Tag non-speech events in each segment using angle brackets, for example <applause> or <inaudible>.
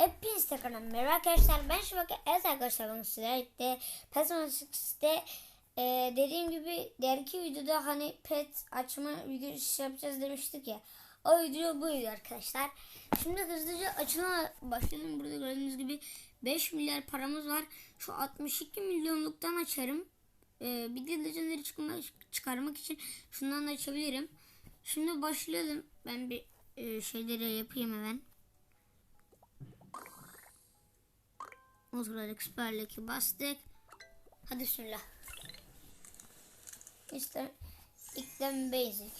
Hepiniz tekrardan merhaba arkadaşlar. Ben Şubaka. Evet arkadaşlar bugün sizlerle birlikte Pet Matrix'te e, dediğim gibi diğerki videoda hani pet açma videosu yapacağız demiştik ya. O video buydu arkadaşlar. Şimdi hızlıca açılıma başlayalım. Burada gördüğünüz gibi 5 milyar paramız var. Şu 62 milyonluktan açarım. E, bir de legendary çıkarmak için şundan da açabilirim. Şimdi başlayalım. Ben bir e, şeyleri yapayım hemen. Ultra Expert'leki bastık. Hadi bismillah. İşte ilkten basic.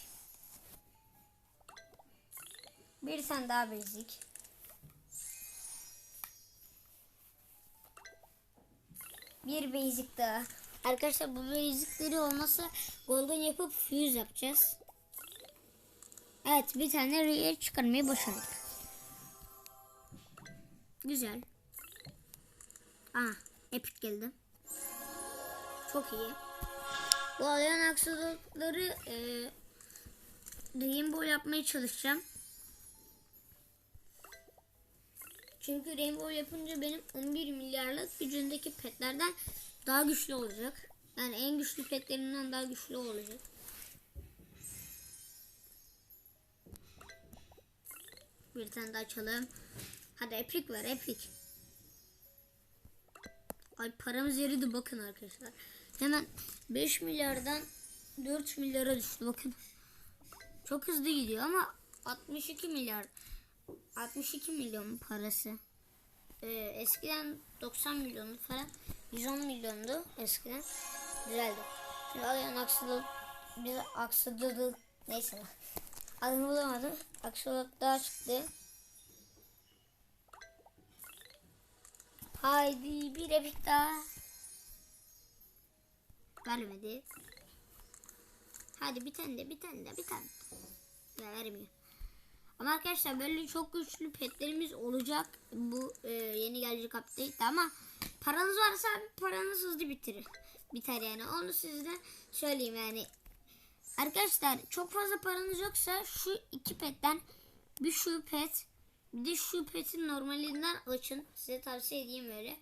Bir tane daha basic. Bir basic daha. Arkadaşlar bu basicleri olmasa golden yapıp fuse yapacağız. Evet bir tane rare çıkarmayı başardık. Güzel. Aa, epic geldi. Çok iyi. Bu alayan aksılıkları e, rainbow yapmaya çalışacağım. Çünkü rainbow yapınca benim 11 milyarlık gücündeki petlerden daha güçlü olacak. Yani en güçlü petlerimden daha güçlü olacak. Bir tane daha açalım. Hadi epic ver epic. Ay paramız eridi bakın arkadaşlar. Hemen 5 milyardan 4 milyara düştü bakın. Çok hızlı gidiyor ama 62 milyar 62 milyon parası. Ee, eskiden 90 milyondu falan. 110 milyondu eskiden. Güzeldi. Şimdi alayan aksılık bir aksılık neyse. Adını bulamadım. Aksılık daha çıktı. Haydi bir epik daha. Vermedi. Hadi bir tane de bir tane de bir tane. Ya vermiyor. Ama arkadaşlar böyle çok güçlü petlerimiz olacak bu e, yeni gelecek update ama paranız varsa paranız hızlı bitirir. Biter yani onu size söyleyeyim yani. Arkadaşlar çok fazla paranız yoksa şu iki petten bir şu pet bir de şu petin normalinden açın. Size tavsiye edeyim öyle.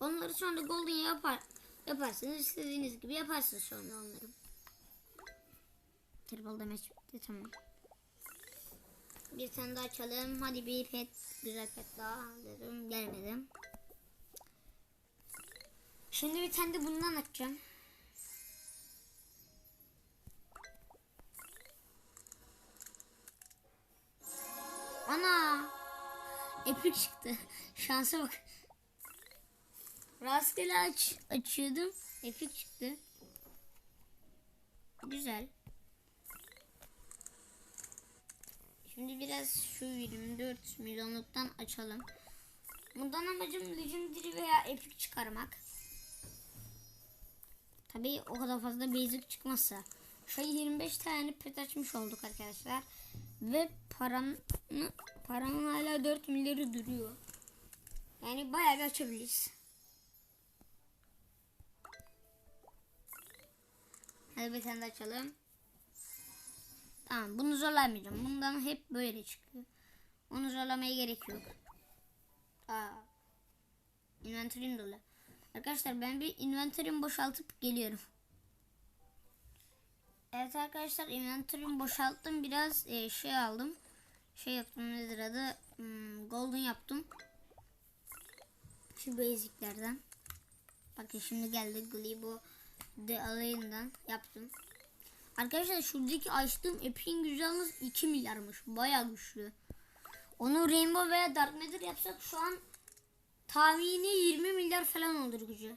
Onları sonra golden yapar yaparsınız. istediğiniz gibi yaparsınız sonra onları. Triple damage bitti tamam. Bir tane daha açalım. Hadi bir pet. Güzel pet daha dedim. Gelmedim. Şimdi bir tane de bundan açacağım. Epic çıktı. Şansa bak. Rastgele aç, açıyordum. Epic çıktı. Güzel. Şimdi biraz şu 24 milyonluktan açalım. Bundan amacım Legendary veya Epic çıkarmak. Tabii o kadar fazla basic çıkmazsa. Şu 25 tane pet açmış olduk arkadaşlar. Ve paranın, paranın hala 4 milyarı duruyor. Yani bayağı bir açabiliriz. Hadi bir tane de açalım. Tamam bunu zorlamayacağım. Bundan hep böyle çıkıyor. Onu zorlamaya gerek yok. Aa. Inventory'im dolu. Arkadaşlar ben bir inventory'imi boşaltıp geliyorum. Evet arkadaşlar inventory'imi boşalttım. Biraz e, şey aldım. Şey yaptım nedir adı? Hmm, golden yaptım. Şu basiclerden. Bakın şimdi geldi Glebo de alayından yaptım. Arkadaşlar şuradaki açtığım Epic'in gücü yalnız 2 milyarmış. Baya güçlü. Onu Rainbow veya Dark Matter yapsak şu an tahmini 20 milyar falan olur gücü.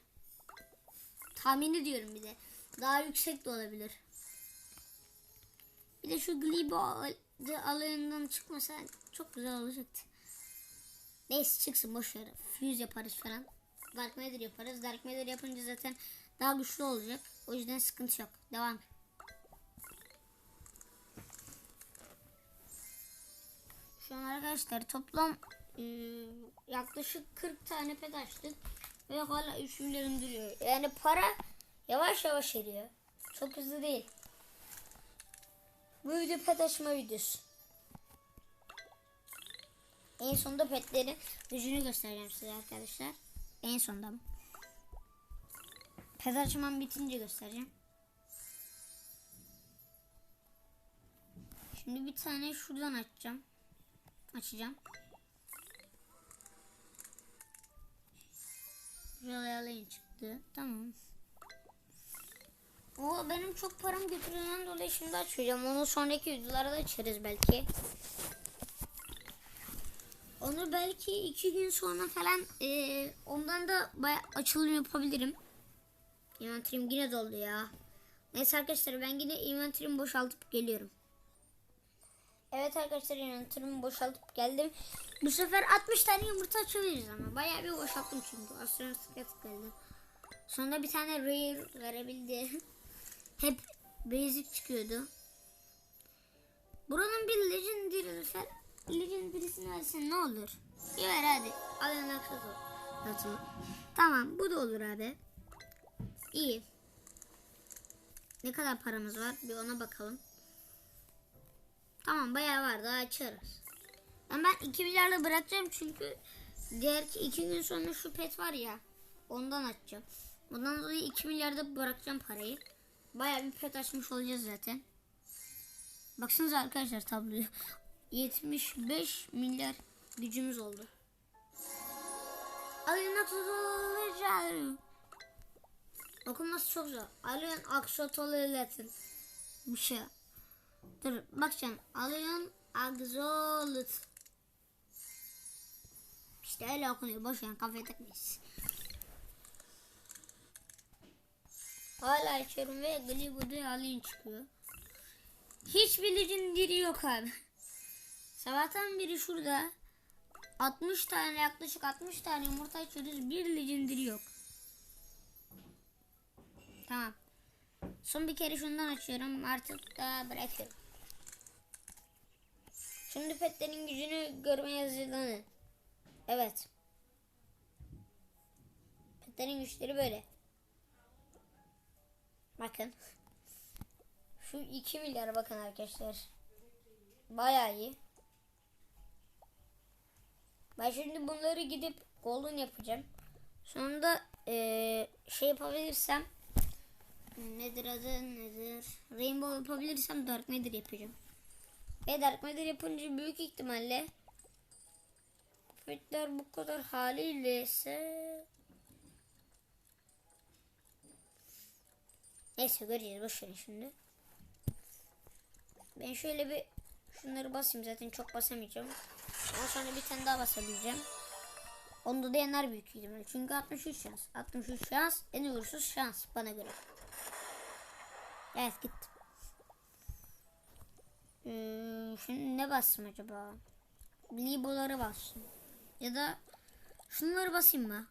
Tahmini diyorum bir de. Daha yüksek de olabilir. Bir de şu Glebo alayından çıkmasa çok güzel olacaktı. Neyse çıksın boş ver. Fuse yaparız falan. Dark Matter yaparız. Dark Matter yapınca zaten daha güçlü olacak. O yüzden sıkıntı yok. Devam. Şu an arkadaşlar toplam e, yaklaşık 40 tane pet açtık. Ve hala 3 milyon duruyor. Yani para yavaş yavaş eriyor. Çok hızlı değil. Bu video pet açma videosu. En sonunda petlerin gücünü göstereceğim size arkadaşlar. En sonunda mı? Pet açmam bitince göstereceğim. Şimdi bir tane şuradan açacağım. Açacağım. Alayım çıktı. Tamam. O benim çok param götürdüğünden dolayı şimdi açmayacağım. Onu sonraki videolarda açarız belki. Onu belki iki gün sonra falan eee, ondan da baya açılım yapabilirim. Inventory'm yine doldu ya. Neyse arkadaşlar ben yine inventory'mi boşaltıp geliyorum. Evet arkadaşlar inventory'mi boşaltıp geldim. Bu sefer 60 tane yumurta açabiliriz ama. Bayağı bir boşalttım çünkü. Astronaut geldi. Sonunda bir tane rare verebildi. <laughs> Hep basic çıkıyordu. Buranın bir legendary legendary'sini versen ne olur? Ver hadi. Alın aksesuar. Tamam bu da olur abi. İyi. Ne kadar paramız var? Bir ona bakalım. Tamam bayağı var daha açarız. Ama ben 2 milyarla bırakacağım çünkü diğer ki 2 gün sonra şu pet var ya ondan açacağım. Bundan dolayı 2 milyarda bırakacağım parayı. Bayağı bir pet açmış olacağız zaten. Baksanıza arkadaşlar tabloya. <laughs> 75 milyar gücümüz oldu. Alın atılacağım. Okunması çok zor. Alın aksotoleletin. Bir şey. Dur bakacağım. Alın agzolut. İşte öyle okunuyor. Boş ver kafaya takmayız. Hala açıyorum ve Gleewood'u alın çıkıyor. Hiç bilicin diri yok abi. Sabahtan beri şurada 60 tane yaklaşık 60 tane yumurta açıyoruz. Bir legendary yok. Tamam. Son bir kere şundan açıyorum. Artık da bırakıyorum. Şimdi petlerin gücünü görmeye hazırlanın. Evet. Petlerin güçleri böyle. Bakın. Şu 2 milyara bakın arkadaşlar. Bayağı iyi. Ben şimdi bunları gidip golden yapacağım. Sonunda eee, şey yapabilirsem nedir adı nedir? Rainbow yapabilirsem Dark Matter yapacağım. Ve Dark Matter yapınca büyük ihtimalle Fetler bu kadar haliyle ise Neyse göreceğiz boşverin şimdi. Ben şöyle bir şunları basayım zaten çok basamayacağım. Ondan sonra bir tane daha basabileceğim. Onda da yener büyük ihtimalle. Çünkü 63 şans. 63 şans en uğursuz şans bana göre. Evet gittim. Ee, şimdi ne bassam acaba? Liboları bassın. Ya da şunları basayım mı?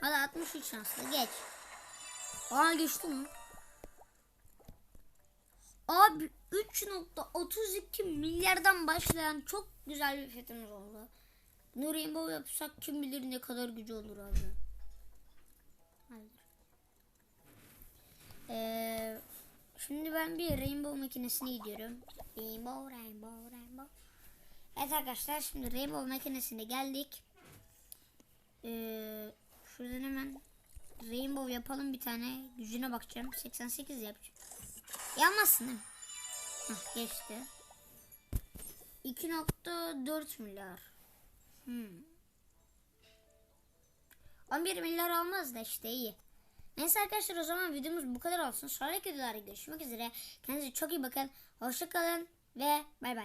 Hadi 63 şanslı geç. Aa geçti mi? Abi 3.32 milyardan başlayan çok güzel bir fethimiz oldu. Bunu Rainbow yapsak kim bilir ne kadar gücü olur abi. Hayır. Ee, şimdi ben bir Rainbow makinesine gidiyorum. Rainbow, Rainbow, Rainbow. Evet arkadaşlar şimdi Rainbow makinesine geldik. Ee, şuradan hemen Rainbow yapalım bir tane. Gücüne bakacağım. 88 yapacağım. Yanmasın değil mi? Hah, geçti. 2.4 milyar. Hmm. 11 milyar olmaz da işte iyi. Neyse arkadaşlar o zaman videomuz bu kadar olsun. Sonraki videolarda görüşmek üzere. Kendinize çok iyi bakın. Hoşçakalın ve bay bay.